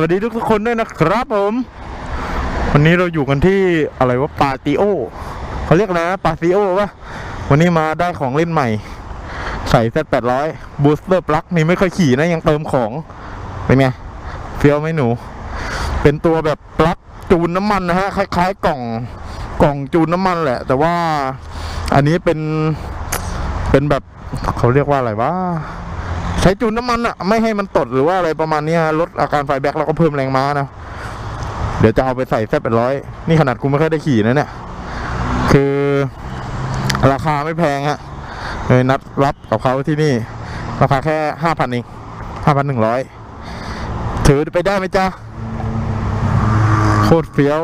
วัสดีทุกๆคนด้วยนะครับผม วันนี้เราอยู่กันที่อะไรว่าปาติโอเขาเรียกนะปาติโอวะวันนี้มาได้ของเล่นใหม่ ใส่เซตแปดร้อยบูสเตอร์ปลั๊กนี่ไม่เคยขี่นะยังเติมของ เป็นไงเฟี้ยวไหมหนู เป็นตัวแบบปลั๊กจูนน้ำมันนะฮะ คล้าย ๆ กล่องกล่องจูนน้ำมันแหละ แต่ว่าอันนี้เป็นเป็นแบบเขาเรียกว่าอะไรวะ ช้จูนน้ำมันอะไม่ให้มันตดหรือว่าอะไรประมาณนี้ลดอาการไฟแบ็กแล้วก็เพิ่มแรงม้านะเดี๋ยวจะเอาไปใส่แซเป็นร้อยนี่ขนาดกูไม่เคยได้ขี่นะเนี่ย คือราคาไม่แพงฮะเลยนัดรับกับเขาที่นี่ ราคาแค่ห้าพันเองห้าพันหนึ่งร้อยถือไปได้ไหมจ๊ะ โคตรเฟี้ยว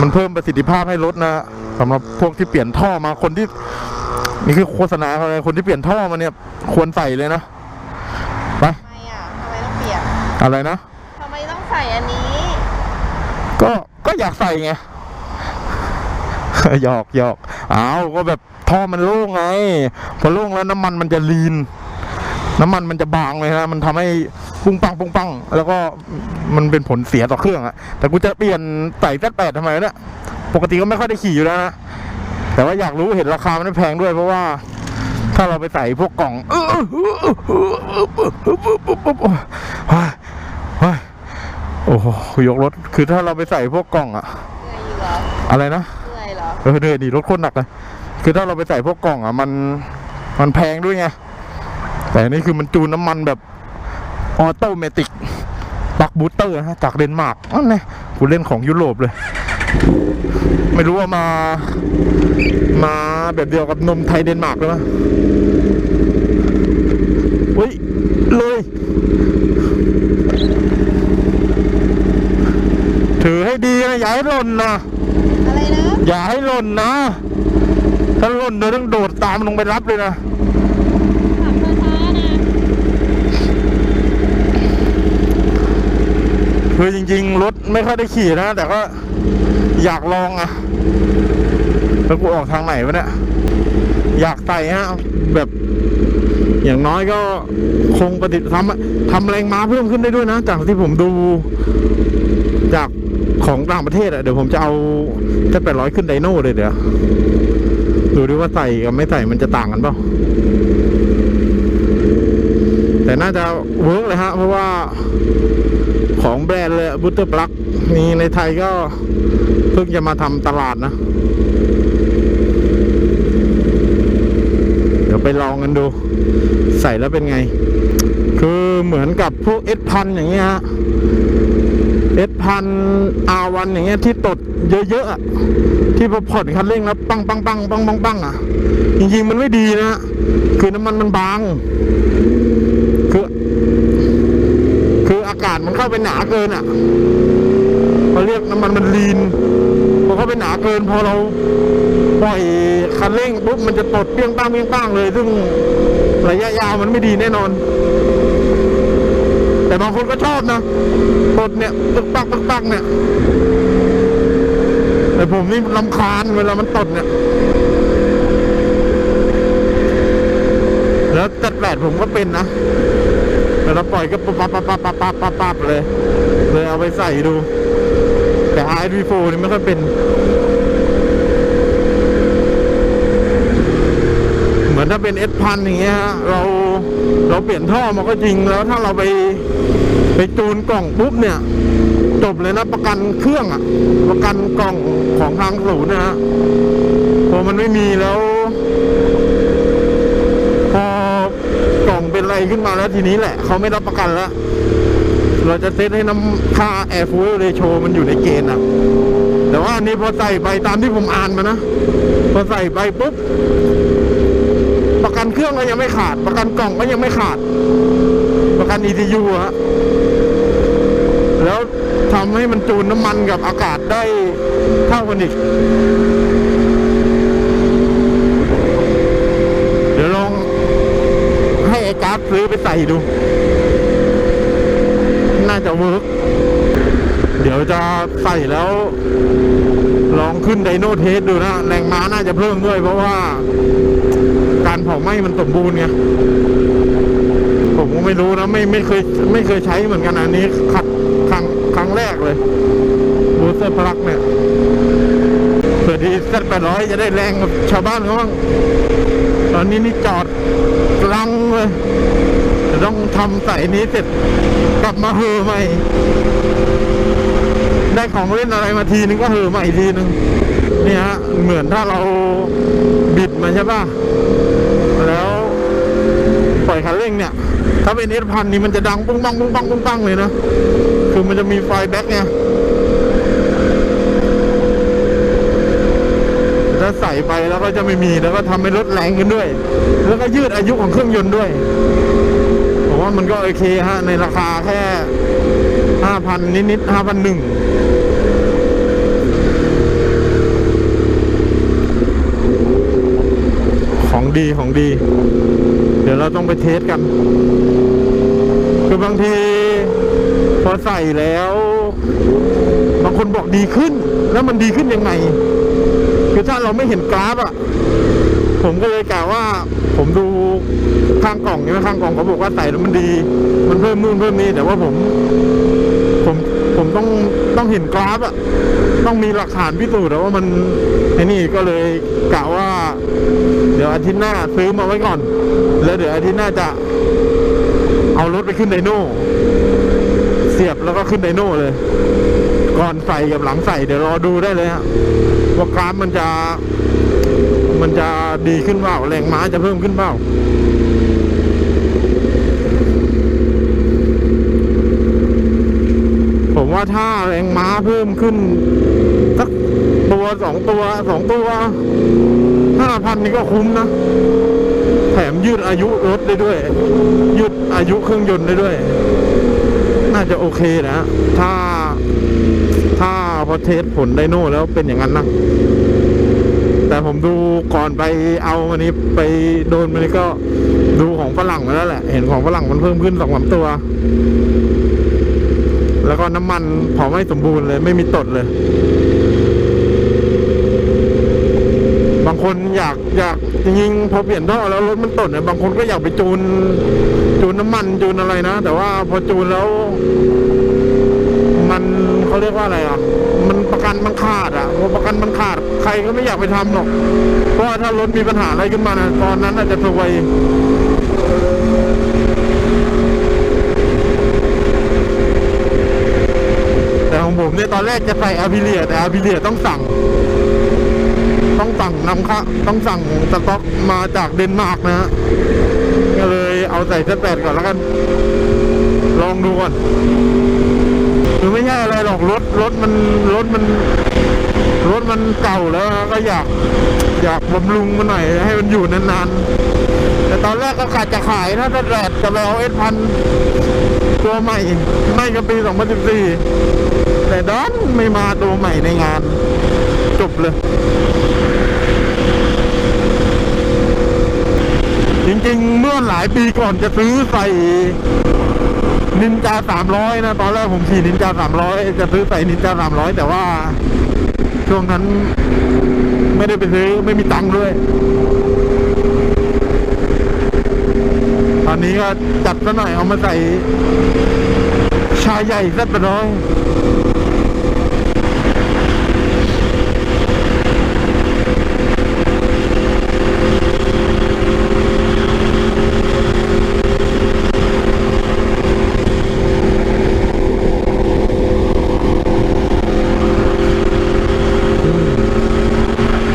มันเพิ่มประสิทธิภาพให้รถนะสำหรับพวกที่เปลี่ยนท่อมาคนที่ นี่คือโฆษณาเขาเลยคนที่เปลี่ยนท่อมาเนี่ย ควรใส่เลยนะไปทำไมอะทำไมต้องเปลี่ยนอะไรนะทำไมต้องใส่อันนี้ ก็ก็อยากใส่ไงหยอกหยอกอ้าวก็แบบท่อมันโล่งไงพอโล่งแล้วน้ำมันมันจะลีน น้ำมันมันจะบางเลยนะมันทำให้ปุ้งปังปุ้งปังแล้วก็มันเป็นผลเสียต่อเครื่องอะแต่กูจะเปลี่ยนใส่แซดแปดทำไมวะเนี่ยปกติก็ไม่ค่อยได้ขี่อยู่แล้วนะ แต่ว่าอยากรู้เห็นราคามันไม่แพงด้วยเพราะว่า ถ้าเราไปใส่พวกกล่องโอ้โหยกรถคือถ้าเราไปใส่พวกกล่องอะเหนื่อยอยู่เหรออะไรนะเหนื่อยเหรอเออเหนื่อยดีรถโคตรหนักเลยคือถ้าเราไปใส่พวกกล่องอะมันมันแพงด้วยไงแต่อันนี่คือมันจูนน้ำมันแบบออโตเมติกปักบูสเตอร์นะฮะจากเดนมาร์กอันนี้กูเล่นของยุโรปเลย ไม่รู้ว่ามา มาแบบเดียวกับนมไทยเดนมาร์กเลยมั้ยอุ้ย เลย ถือให้ดีนะอย่าให้หล่นนะ อะไรนะ อย่าให้หล่นนะ ถ้าหล่นเดี๋ยวต้องโดดตามลงไปรับเลยนะ ขับช้าๆนะ คือจริงๆ รถไม่ค่อยได้ขี่นะ แต่ก็อยากลองอะแล้วกูออกทางไหนวะเนี่ย อยากใส่ฮะ แบบอย่างน้อยก็คงประดิษฐ์ทำทำแรงม้าเพิ่มขึ้นได้ด้วยนะ จากที่ผมดู จากของต่างประเทศอะเดี๋ยวผมจะเอาแค่แปดร้อยขึ้นไดโน่เลยเดี๋ยว ดูดิว่าใส่กับไม่ใส่มันจะต่างกันเปล่าแต่น่าจะเวิร์กเลยฮะ เพราะว่า ของแบรนด์เลยบูตเตอร์ปลั๊กนี่ในไทยก็เพิ่งจะมาทำตลาดนะ เดี๋ยวไปลองกันดู ใส่แล้วเป็นไง คือเหมือนกับพวกเอสพันอย่างเงี้ยฮะเอสพันอาวันอย่างเงี้ยที่ตดเยอะๆที่พอผ่อนคันเร่งแล้วปังปังปังปังปังปังอะ จริงๆมันไม่ดีนะ คือน้ำมันมันบาง คือ คืออากาศมันเข้าไปหนาเกินอะเขาเรียกน้ำมันมันลีนพอเข้าไปหนาเกิน พอเราปล่อยคันเร่งปุ๊บมันจะตดเปี้ยงป้างเปี้ยงป้างเลย ซึ่งระยะยาวมันไม่ดีแน่นอน แต่บางคนก็ชอบนะตดเนี่ยตึกปักตึกปักเนี่ย แต่ผมนี่ลำคาญเวลามันตดเนี่ยแล้วจัดแปดผมก็เป็นนะ แต่เราปล่อยก็ปั๊บปั๊บปั๊บปั๊บปั๊บปั๊บปั๊บเลย เลยเอาไปใส่ดู แต่ RSV4 นี่ไม่ค่อยเป็น เหมือนถ้าเป็น S พันอย่างเงี้ยฮะเราเราเปลี่ยนท่อมาก็จริงแล้วถ้าเราไปไปจูนกล่องปุ๊บเนี่ยจบเลยนะประกันเครื่องอะประกันกล่องของทางศูนย์นะฮะพอมันไม่มีแล้ว พ อกล่องเป็นอะไรขึ้นมาแล้วทีนี้แหละเขาไม่รับประกันแล้ว เราจะเซตให้น้ำค่าแอร์ฟูลเรโชมันอยู่ในเกณฑ์อะแต่ว่าอันนี้พอใส่ไปตามที่ผมอ่านมานะ พอใส่ไปปุ๊บ ประกันเครื่องก็ยังไม่ขาด ประกันกล่องก็ยังไม่ขาด ประกัน ECU ฮะแล้วทำให้มันจูนน้ำมันกับอากาศได้เท่ากันอีกเดี๋ยวลอง ให้ไอ้กราฟซื้อไปใส่ดู น่าจะเวิร์กเดี๋ยวจะใส่แล้ว ลองขึ้นไดโนเทสดูนะ แรงม้าน่าจะเพิ่มด้วย เพราะว่า การเผาไหม้มันสมบูรณ์ไงผมก็ไม่รู้นะ ไม่ไม่เคยไม่เคยใช้เหมือนกันอันนี้ขัดครั้งครั้งแรกเลยบูสเตอร์พลักเนี่ยเผื่อดีเซตแปดร้อยจะได้แรงกับชาวบ้านเขาบ้างตอนนี้นี่จอดกลังเลยจะต้องทำใส่นี้เสร็จกลับมาเฮอใหม่ ได้ของเล่นอะไรมาทีนึงก็เฮอใหม่ทีนึงเนี่ยฮะเหมือนถ้าเราบิดมันใช่ป่ะ แล้วปล่อยคันเร่งเนี่ย ถ้าเป็นเอสพันนี่มันจะดังปุ้งปังปุ้งปังปุ้งปังเลยนะ คือมันจะมีไฟแบ็กไงถ้าใส่ไปแล้วก็จะไม่มีแล้วก็ทำให้รถแรงขึ้นด้วย แล้วก็ยืดอายุของเครื่องยนต์ด้วย ว่ามันก็โอเคฮะ ในราคาแค่ห้าพันนิดๆห้าพันหนึ่งของดีของดี เดี๋ยวเราต้องไปเทสกัน คือบางที พอใส่แล้ว บางคนบอกดีขึ้น แล้วมันดีขึ้นยังไง คือถ้าเราไม่เห็นกราฟอะ ผมก็เลยกล่าวว่าผมดูข้างกล่องใช่ข้างกล่องเขาบอกว่าใส่แล้วมันดี มันเพิ่มนู่นเพิ่มนี่แต่ว่าผม ผมผมต้องต้องเห็นกราฟอะต้องมีหลักฐานพิสูจน์อะว่ามันไอ้นี่ก็เลยกะว่า เดี๋ยวอาทิตย์หน้าซื้อมาไว้ก่อน แล้วเดี๋ยวอาทิตย์หน้าจะเอารถไปขึ้นไดโน่เสียบแล้วก็ขึ้นไดโน่เลย ก่อนใส่กับหลังใส่เดี๋ยวรอดูได้เลยฮะว่ากราฟมันจะ มันจะดีขึ้นเปล่าแรงม้าจะเพิ่มขึ้นเปล่าผมว่าถ้าแรงม้าเพิ่มขึ้นสักตัวสองตัวสองตัวห้าพันนี่ก็คุ้มนะ แถมยืดอายุรถได้ด้วย ยืดอายุเครื่องยนต์ได้ด้วย น่าจะโอเคนะ ถ้า ถ้าพอเทสผลไดโน่แล้วเป็นอย่างนั้นนะ แต่ผมดูก่อนไปเอาอันนี้ไปโดนมันนี้ก็ดูของฝรั่งมาแล้วแหละ เห็นของฝรั่งมันเพิ่มขึ้นสองสามตัว แล้วก็น้ำมันเผาไม่สมบูรณ์เลย ไม่มีตดเลย บางคนอยากอยากจริงๆพอเปลี่ยนท่อแล้วรถมันตดเนี่ยบางคนก็อยากไปจูน จูนน้ำมันจูนอะไรนะ แต่ว่าพอจูนแล้ว เขาเรียกว่าอะไรอะ มันประกันมันขาดอะพอประกันมันขาด ใครก็ไม่อยากไปทำหรอก เพราะว่าถ้ารถมีปัญหาอะไรขึ้นมานะตอนนั้นอาจจะซวยแต่ของผมเนี่ยตอนแรกจะใส่อาพิเลียแต่อาพิเลียต้องสั่ง ต้องสั่งนำเข้าต้องสั่งสต็อกมาจากเดนมาร์กนะฮะก็เลยเอาใส่เซตแปดก่อนแล้วกัน ลองดูก่อน คือไม่ใช่อะไรหรอกรถรถมันรถมันรถมันเก่าแล้วก็อยากอยากบำรุงมันหน่อย ให้มันอยู่นานๆ แต่ตอนแรกก็กะจะขายนะถ้าแดดจะไปเอาเอสพันตัวใหม่ ไม่ก็ปี 2014 แต่ดันไม่มาตัวใหม่ในงาน จบเลย จริงๆ เมื่อหลายปีก่อนจะซื้อใส่ นินจาสามร้อยนะ ตอนแรกผมขี่นินจาสามร้อยจะซื้อใส่นินจาสามร้อยแต่ว่า ช่วงนั้นไม่ได้ไปซื้อไม่มีตังค์ด้วย ตอนนี้ก็จัดซะหน่อยเอามาใส่ชายใหญ่สักไปน้อย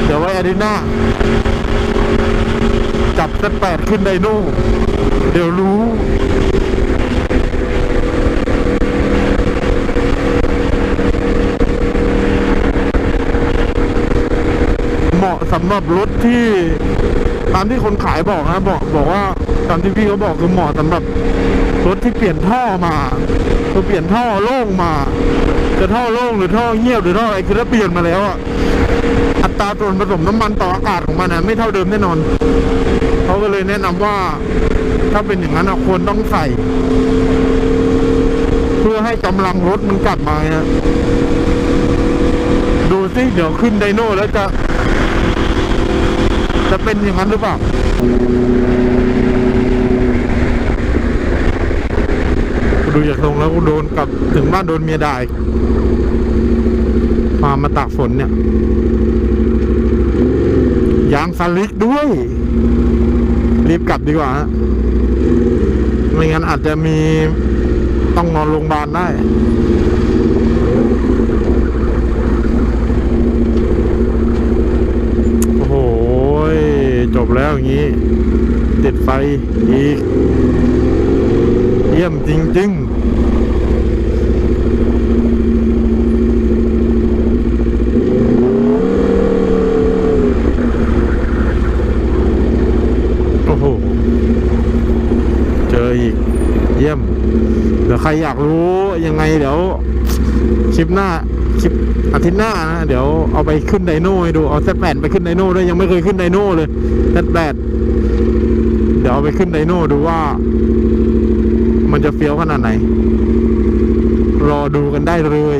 เดี๋ยวไว้อาทิตย์หน้า จับเซตแปดขึ้นไดโน่เดี๋ยวรู้เหมาะสำหรับรถที่ตามที่คนขายบอกนะบอกบอกว่าตามที่พี่เขาบอกคือเหมาะสำหรับรถที่เปลี่ยนท่อมาคือเปลี่ยนท่อโล่งมาจะท่อโล่งหรือท่อเงียบหรือท่ออะไรคือถ้าเปลี่ยนมาแล้วอะอัตราส่วนผสมน้ำมันต่ออากาศของมันนะไม่เท่าเดิมแน่นอน เขาก็เลยแนะนำว่า ถ้าเป็นอย่างนั้นควรต้องใส่ เพื่อให้กำลังรถมันกลับมาฮะดูสิเดี๋ยวขึ้นไดโน่แล้วจะ จะเป็นอย่างนั้นหรือเปล่าดูจากตรงแล้วกูโดนกลับถึงบ้านโดนเมียด่าพามาตากฝนเนี่ยยางสลิกด้วย รีบกลับดีกว่าฮะไม่งั้นอาจจะมีต้องนอนโรงพยาบาลได้โอ้โหจบแล้วอย่างนี้ ติดไฟอีก เยี่ยมจริง ๆ โอ้โห เจ อีก เยี่ยม เดี๋ยวใครอยากรู้ยังไงเดี๋ยวคลิปหน้าคลิปอาทิตย์หน้านะเดี๋ยวเอาไปขึ้นไดโน่ให้ดูเอาเซตแปดไปขึ้นไดโน่ด้วยยังไม่เคยขึ้นไดโน่เลยเซตแปดเดี๋ยวเอาไปขึ้นไดโน่ดูว่า มันจะเฟี้ยวขนาดไหน รอดูกันได้เลย